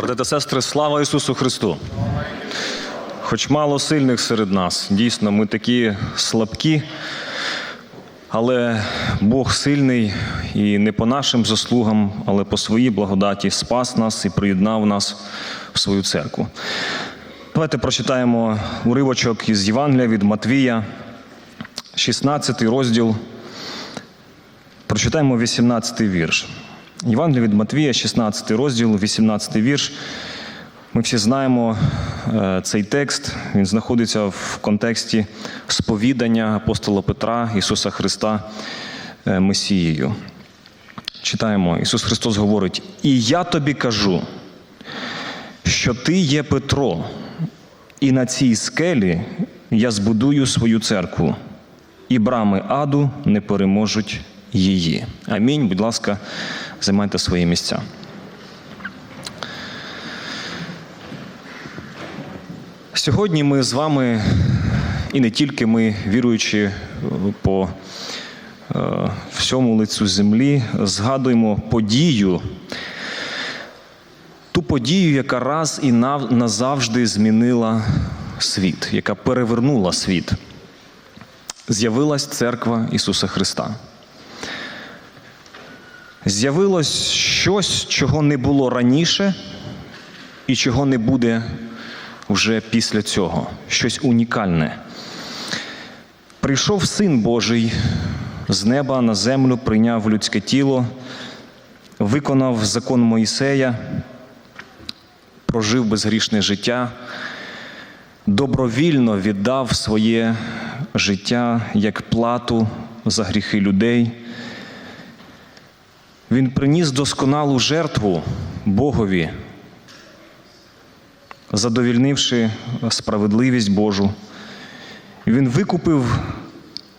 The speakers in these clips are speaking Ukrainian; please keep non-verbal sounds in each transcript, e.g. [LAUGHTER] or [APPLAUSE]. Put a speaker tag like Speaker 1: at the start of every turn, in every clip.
Speaker 1: Брати та сестри, слава Ісусу Христу! Хоч мало сильних серед нас, дійсно, ми такі слабкі, але Бог сильний і не по нашим заслугам, але по своїй благодаті спас нас і приєднав нас в свою церкву. Давайте прочитаємо уривочок із Євангелія від Матвія, 16 розділ. Прочитаємо 18 вірш. Євангелія від Матвія, 16 розділ, 18 вірш. Ми всі знаємо е, цей текст. Він знаходиться в контексті сповідання апостола Петра Ісуса Христа е, Месією. Читаємо. Ісус Христос говорить: І я тобі кажу, що ти є Петро, і на цій скелі я збудую свою церкву, і брами аду не переможуть її. Амінь. Будь ласка, займайте свої місця. Сьогодні ми з вами, і не тільки ми, віруючи е, по е, всьому лицю землі, згадуємо подію, ту подію, яка раз і назавжди змінила світ, яка перевернула світ. З'явилась церква Ісуса Христа. З'явилось щось, чого не було раніше і чого не буде вже після цього. Щось унікальне. Прийшов Син Божий з неба на землю, прийняв людське тіло, виконав закон Моїсея, прожив безгрішне життя, добровільно віддав своє життя як плату за гріхи людей. Він приніс досконалу жертву Богові, задовільнивши справедливість Божу. Він викупив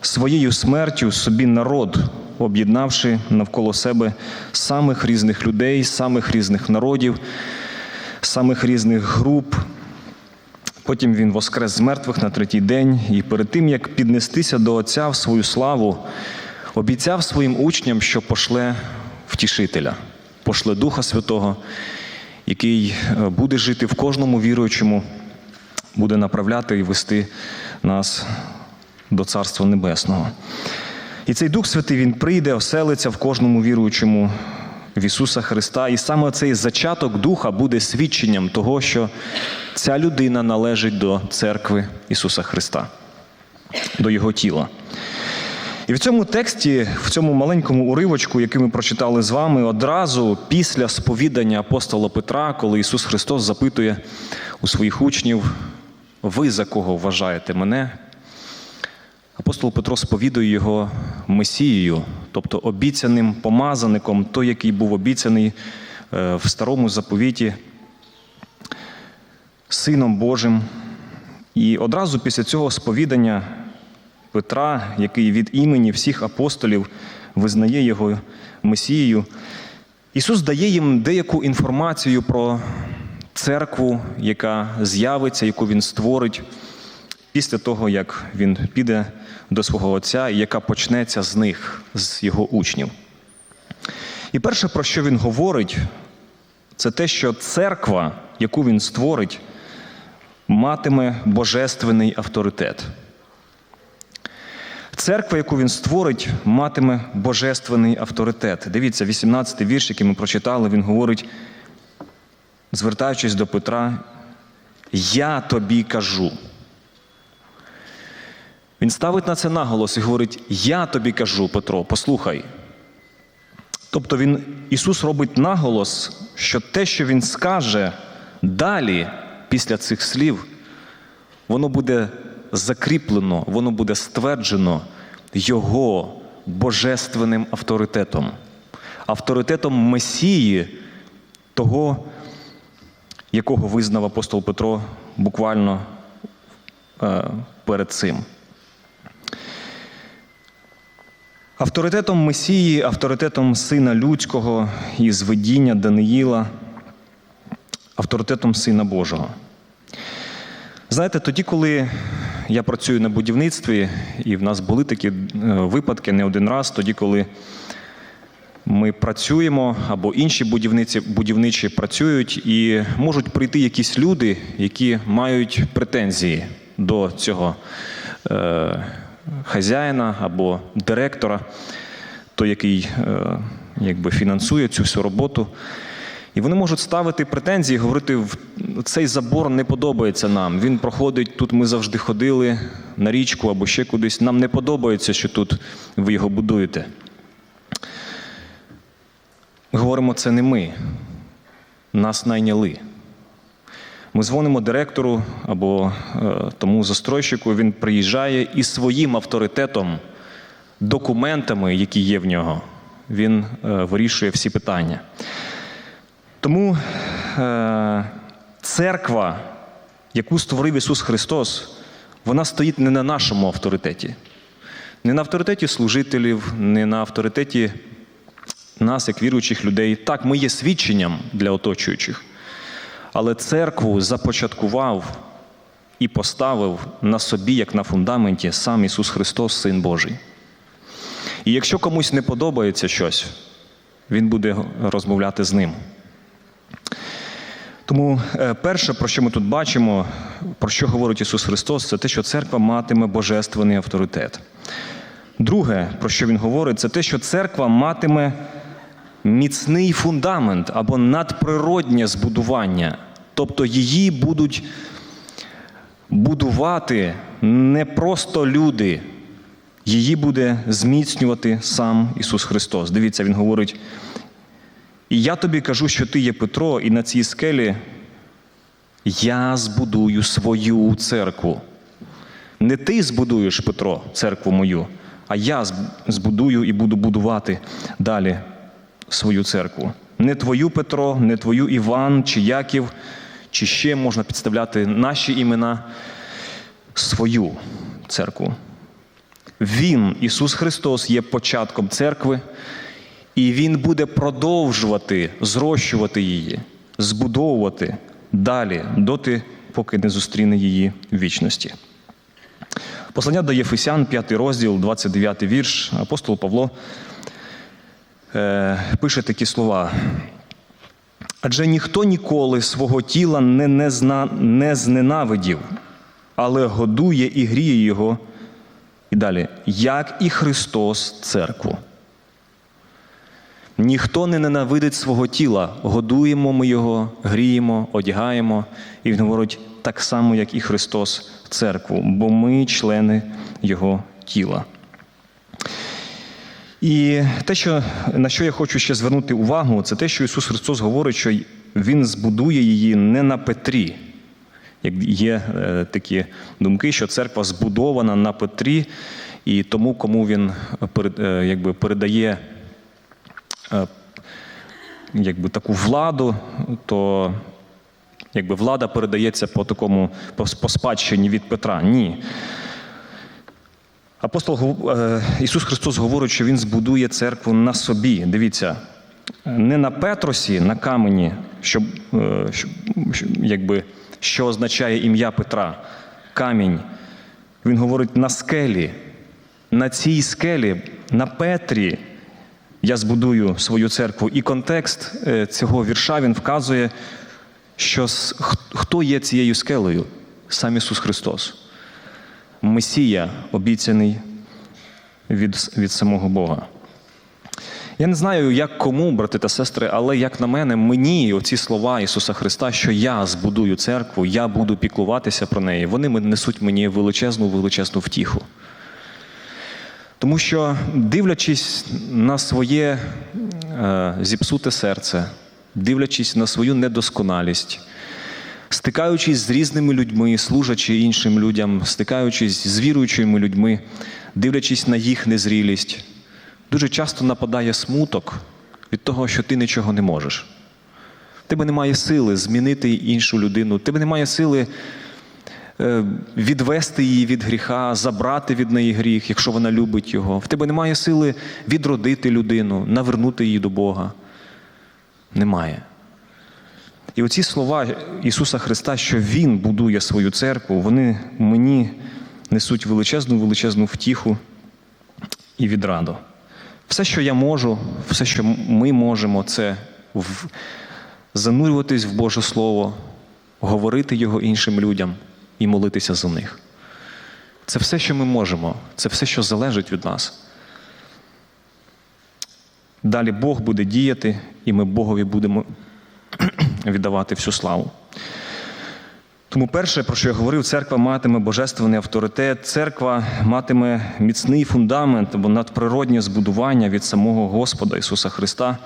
Speaker 1: своєю смертю собі народ, об'єднавши навколо себе самих різних людей, самих різних народів, самих різних груп. Потім він воскрес з мертвих на третій день, і перед тим, як піднестися до Отця в свою славу, обіцяв своїм учням, що пошле втішителя, пошле Духа Святого, який е, буде жити в кожному віруючому, буде направляти і вести нас до Царства Небесного. І цей Дух Святий Він прийде, оселиться в кожному віруючому в Ісуса Христа. І саме цей зачаток Духа буде свідченням того, що ця людина належить до церкви Ісуса Христа, до Його тіла. І в цьому тексті, в цьому маленькому уривочку, який ми прочитали з вами, одразу після сповідання апостола Петра, коли Ісус Христос запитує у своїх учнів, ви за кого вважаєте мене? Апостол Петро сповідує його Месією, тобто обіцяним помазаником, той, який був обіцяний е, в старому заповіті, Сином Божим. І одразу після цього сповідання Петра, який від імені всіх апостолів визнає його Месією, Ісус дає їм деяку інформацію про церкву, яка з'явиться, яку Він створить після того, як Він піде до свого Отця, і яка почнеться з них, з його учнів. І перше, про що він говорить, це те, що церква, яку він створить, матиме божественний авторитет. Церква, яку він створить, матиме божественний авторитет. Дивіться, 18-й вірш, який ми прочитали, він говорить, звертаючись до Петра, я тобі кажу. Він ставить на це наголос і говорить: Я тобі кажу, Петро, послухай. Тобто він, Ісус робить наголос, що те, що Він скаже далі, після цих слів, воно буде закріплено, воно буде стверджено Його божественним авторитетом, авторитетом Месії, того, якого визнав апостол Петро буквально е, перед цим. Авторитетом Месії, авторитетом Сина Людського і зведіння Даниїла, авторитетом Сина Божого. Знаєте, тоді, коли я працюю на будівництві, і в нас були такі е, випадки не один раз, тоді, коли ми працюємо або інші будівниці, будівничі працюють, і можуть прийти якісь люди, які мають претензії до цього е, хазяїна або директора, той, який е, якби фінансує цю всю роботу. І вони можуть ставити претензії, говорити, цей забор не подобається нам. Він проходить тут. Ми завжди ходили на річку або ще кудись. Нам не подобається, що тут ви його будуєте. Говоримо, це не ми. Нас найняли. Ми дзвонимо директору або е, тому застройщику. Він приїжджає і своїм авторитетом, документами, які є в нього, він е, вирішує всі питання. Тому е, церква, яку створив Ісус Христос, вона стоїть не на нашому авторитеті, не на авторитеті служителів, не на авторитеті нас, як віруючих людей. Так, ми є свідченням для оточуючих. Але церкву започаткував і поставив на собі, як на фундаменті, сам Ісус Христос, Син Божий. І якщо комусь не подобається щось, Він буде розмовляти з ним. Тому е, перше, про що ми тут бачимо, про що говорить Ісус Христос, це те, що церква матиме божественний авторитет. Друге, про що Він говорить, це те, що церква матиме міцний фундамент або надприроднє збудування. Тобто її будуть будувати не просто люди, її буде зміцнювати сам Ісус Христос. Дивіться, Він говорить. І я тобі кажу, що ти є Петро, і на цій скелі я збудую свою церкву. Не ти збудуєш, Петро, церкву мою, а я збудую і буду будувати далі свою церкву. Не твою Петро, не твою Іван чи Яків, чи ще можна підставляти наші імена, свою церкву. Він, Ісус Христос, є початком церкви, і Він буде продовжувати зрощувати її, збудовувати далі, доти, поки не зустріне її в вічності. Послання до Єфесян, 5 розділ, 29 вірш, апостол Павло е, пише такі слова. Адже ніхто ніколи свого тіла не, не, зна, не зненавидів, але годує і гріє його. І далі, як і Христос церкву. Ніхто не ненавидить свого тіла, годуємо ми його, гріємо, одягаємо. І він говорить так само, як і Христос церкву, бо ми члени Його тіла. І те, що, на що я хочу ще звернути увагу, це те, що Ісус Христос говорить, що Він збудує її не на Петрі. Як є е, такі думки, що церква збудована на Петрі, і тому, кому він е, якби, передає якби, таку владу, то якби, влада передається по такому по, по спадщині від Петра. Ні. Апостол е, Ісус Христос говорить, що Він збудує церкву на собі. Дивіться, не на Петросі, на камені, е, що, що- якби, що означає ім'я Петра. Камінь. Він говорить на скелі. На цій скелі, на Петрі, я збудую свою церкву. І контекст е, цього вірша він вказує, що хто є цією скелею? Сам Ісус Христос. Месія, обіцяний від, від самого Бога. Я не знаю, як кому, брати та сестри, але як на мене, мені оці слова Ісуса Христа, що я збудую церкву, я буду піклуватися про неї, вони несуть мені величезну, величезну втіху. Тому що, дивлячись на своє е, зіпсуте серце, дивлячись на свою недосконалість, стикаючись з різними людьми, служачи іншим людям, стикаючись з віруючими людьми, дивлячись на їх незрілість, дуже часто нападає смуток від того, що ти нічого не можеш. Тебе немає сили змінити іншу людину, тебе немає сили відвести її від гріха, забрати від неї гріх, якщо вона любить його. В тебе немає сили відродити людину, навернути її до Бога. Немає. І оці слова Ісуса Христа, що Він будує свою церкву, вони мені несуть величезну, величезну втіху і відраду. Все, що я можу, все, що ми можемо, це в... занурюватись в Боже Слово, говорити його іншим людям і молитися за них. Це все, що ми можемо, це все, що залежить від нас. Далі Бог буде діяти, і ми Богові будемо [CLEARS THROAT] віддавати всю славу. Тому перше, про що я говорив, церква матиме божественний авторитет, церква матиме міцний фундамент або надприроднє збудування від самого Господа Ісуса Христа.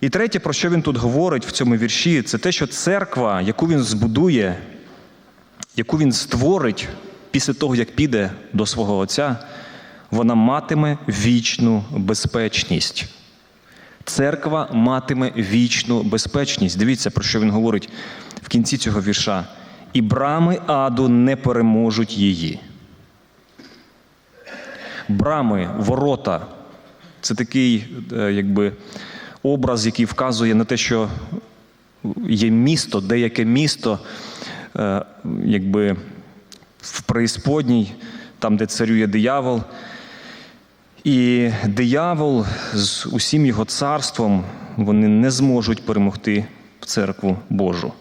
Speaker 1: І третє, про що він тут говорить в цьому вірші, це те, що церква, яку він збудує, яку він створить після того, як піде до свого Отця, вона матиме вічну безпечність. Церква матиме вічну безпечність. Дивіться, про що він говорить в кінці цього вірша. І брами аду не переможуть її. Брами, ворота це такий е, якби, образ, який вказує на те, що є місто, деяке місто, якби в преісподній, там, де царює диявол. І диявол з усім його царством вони не зможуть перемогти в церкву Божу.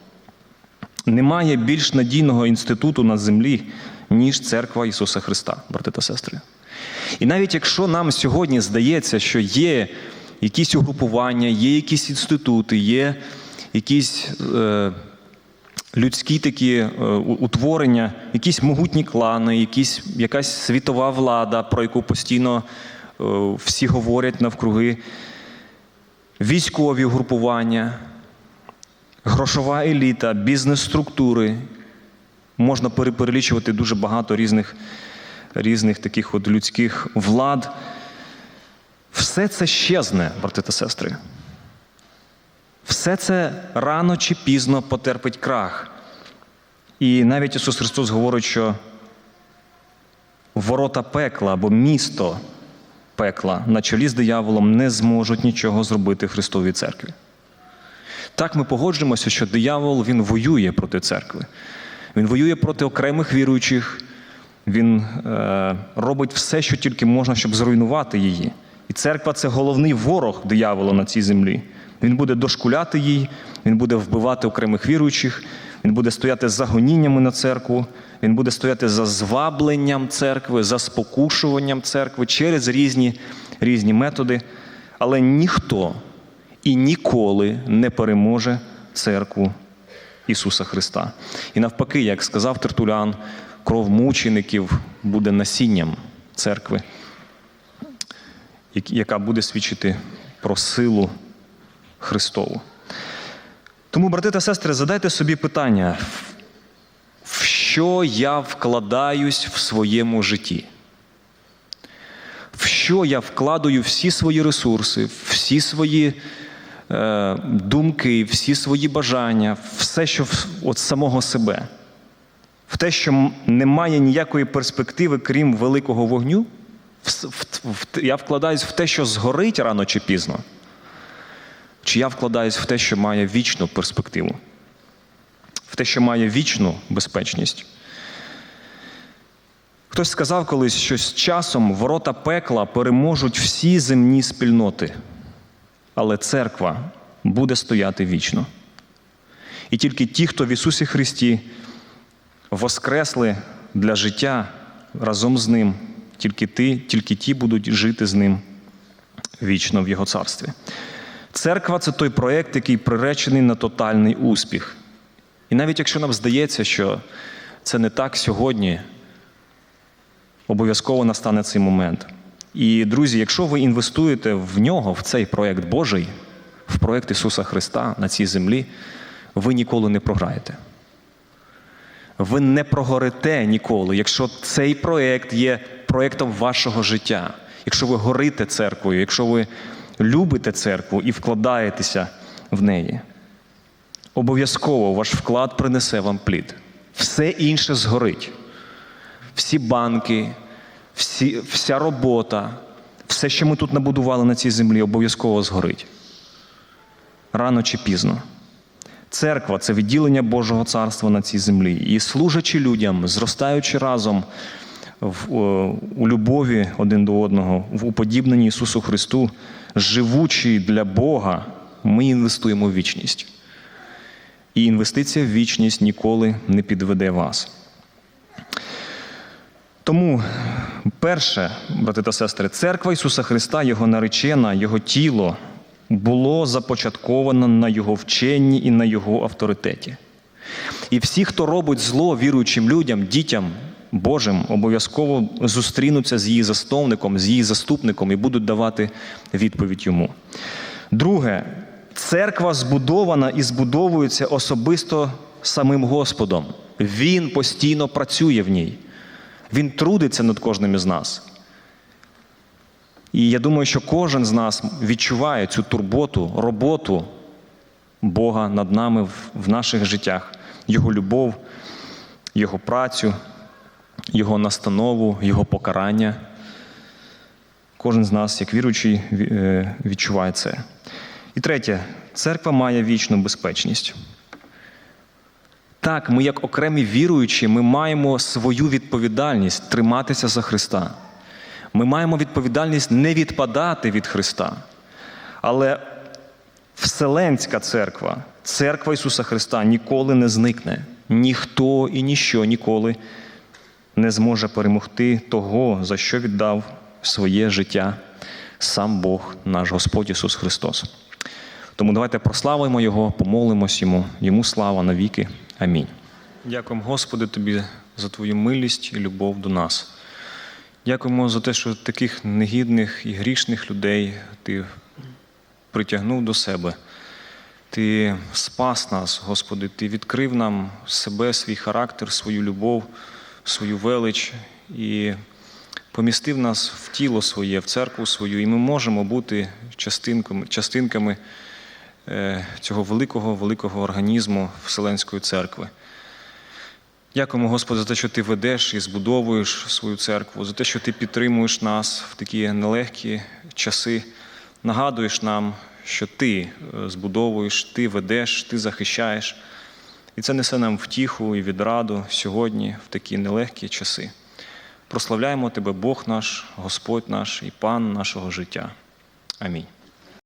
Speaker 1: Немає більш надійного інституту на землі, ніж церква Ісуса Христа, брати та сестри. І навіть якщо нам сьогодні здається, що є якісь угрупування, є якісь інститути, є якісь е, людські такі е, утворення, якісь могутні клани, якісь, якась світова влада, про яку постійно е, всі говорять навкруги, військові угрупування, грошова еліта, бізнес-структури. Можна перелічувати дуже багато різних, різних таких от людських влад. Все це щезне, брати та сестри. Все це рано чи пізно потерпить крах. І навіть Ісус Христос говорить, що ворота пекла або місто пекла на чолі з дияволом не зможуть нічого зробити Христовій церкві. Так ми погоджуємося, що диявол він воює проти церкви. Він воює проти окремих віруючих, він е, робить все, що тільки можна, щоб зруйнувати її. І церква це головний ворог диявола на цій землі. Він буде дошкуляти їй, він буде вбивати окремих віруючих, він буде стояти за гоніннями на церкву, він буде стояти за звабленням церкви, за спокушуванням церкви через різні, різні методи. Але ніхто і ніколи не переможе церкву Ісуса Христа. І навпаки, як сказав Тертулян, кров мучеників буде насінням церкви, яка буде свідчити про силу Христову. Тому, брати та сестри, задайте собі питання, в що я вкладаюсь в своєму житті? В що я вкладаю всі свої ресурси, всі свої е, думки, всі свої бажання, все, що від самого себе, в те, що немає ніякої перспективи, крім великого вогню, в, в, в, я вкладаюсь в те, що згорить рано чи пізно. Чи я вкладаюсь в те, що має вічну перспективу, в те, що має вічну безпечність? Хтось сказав колись, що з часом ворота пекла переможуть всі земні спільноти, але церква буде стояти вічно. І тільки ті, хто в Ісусі Христі воскресли для життя разом з Ним, тільки, ти, тільки ті будуть жити з Ним вічно в Його царстві. Церква це той проєкт, який приречений на тотальний успіх. І навіть якщо нам здається, що це не так сьогодні, обов'язково настане цей момент. І, друзі, якщо ви інвестуєте в нього, в цей проєкт Божий, в проєкт Ісуса Христа на цій землі, ви ніколи не програєте. Ви не прогорите ніколи, якщо цей проєкт є проєктом вашого життя, якщо ви горите церквою, якщо ви любите церкву і вкладаєтеся в неї. Обов'язково ваш вклад принесе вам плід. Все інше згорить. Всі банки, всі, вся робота, все, що ми тут набудували на цій землі, обов'язково згорить. Рано чи пізно. Церква це відділення Божого царства на цій землі. І служачи людям, зростаючи разом в, о, у любові один до одного, в уподібненні Ісусу Христу, живучи для Бога, ми інвестуємо в вічність. І інвестиція в вічність ніколи не підведе вас. Тому, перше, брати та сестри, церква Ісуса Христа, Його наречена, Його тіло було започатковано на Його вченні і на Його авторитеті. І всі, хто робить зло віруючим людям, дітям Божим, обов'язково зустрінуться з її засновником, з її заступником і будуть давати відповідь йому. Друге, церква збудована і збудовується особисто самим Господом. Він постійно працює в ній. Він трудиться над кожним із нас. І я думаю, що кожен з нас відчуває цю турботу, роботу Бога над нами в, наших життях, Його любов, Його працю, Його настанову, Його покарання. Кожен з нас, як віруючий, е, відчуває це. І третє, церква має вічну безпечність. Так, ми, як окремі віруючі, ми маємо свою відповідальність триматися за Христа. Ми маємо відповідальність не відпадати від Христа. Але Вселенська церква, церква Ісуса Христа ніколи не зникне. Ніхто і ніщо ніколи не зможе перемогти того, за що віддав своє життя сам Бог, наш Господь Ісус Христос. Тому давайте прославимо Його, помолимось Йому, Йому слава навіки. Амінь. Дякуємо, Господи, Тобі за Твою милість і любов до нас. Дякуємо за те, що таких негідних і грішних людей Ти притягнув до себе. Ти спас нас, Господи, Ти відкрив нам себе, свій характер, свою любов, свою велич і помістив нас в тіло своє, в церкву свою, і ми можемо бути частинками, е, цього великого, великого організму Вселенської церкви. Дякуємо, Господи, за те, що Ти ведеш і збудовуєш свою церкву, за те, що Ти підтримуєш нас в такі нелегкі часи. Нагадуєш нам, що Ти е, збудовуєш, Ти ведеш, Ти захищаєш. І це несе нам втіху і відраду сьогодні, в такі нелегкі часи. Прославляємо Тебе, Бог наш, Господь наш і Пан нашого життя. Амінь.